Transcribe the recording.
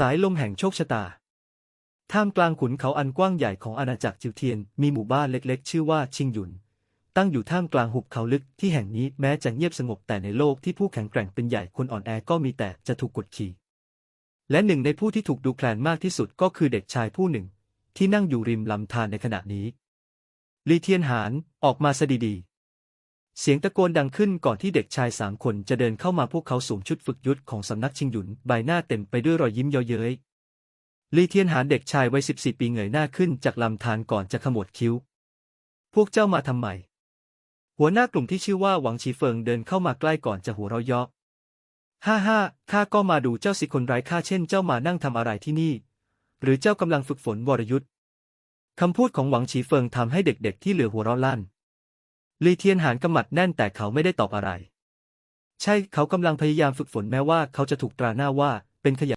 สายลมแห่งโชคชะตา ท่ามกลางขุนเขาอันกว้างใหญ่ของอาณาจักรจิวเทียน มีหมู่บ้านเล็กๆ ชื่อว่าชิงหยุน ตั้งอยู่ท่ามกลางหุบเขาลึกที่แห่งนี้แม้จะเงียบสงบแต่ในโลกที่ผู้แข็งแกร่งเป็นใหญ่คนอ่อนแอก็มีแต่จะถูกกดขี่ และหนึ่งในผู้ที่ถูกดูแคลนมากที่สุดก็คือเด็กชายผู้หนึ่ง ที่นั่งอยู่ริมลำธารในขณะนี้ ลีเทียนหานออกมาซะดีๆ เสียงตะโกนดังขึ้นก่อนที่เด็กชายสามคนจะเดินเข้ามาพวกเขาสวมชุดฝึกยุทธของสำนักชิงหยุน ใบหน้าเต็มไปด้วยรอยยิ้มเย้ยเย้ยลีเทียนหานเด็กชายวัยสิบสี่ปีเงยหน้าขึ้นจากลำธารก่อนจะขมวดคิ้ว พวกเจ้ามาทำไม หัวหน้ากลุ่มที่ชื่อว่าหวังฉีเฟิงเดินเข้ามาใกล้ก่อนจะหัวเราะเยาะฮ่าฮ่าข้าก็มาดูเจ้าสิคนไร้ค่าเช่นเจ้ามานั่งทำอะไรที่นี่ หรือเจ้ากำลังฝึกฝนวรยุทธ์คำพูดของหวังฉีเฟิงทำให้เด็กๆที่เหลือหัวเราะลั่น ลีเทียนหานกำมัดแน่นแต่เขาไม่ได้ตอบอะไร ใช่เขากำลังพยายามฝึกฝนแม้ว่าเขาจะถูกตราหน้าว่าเป็นขยะ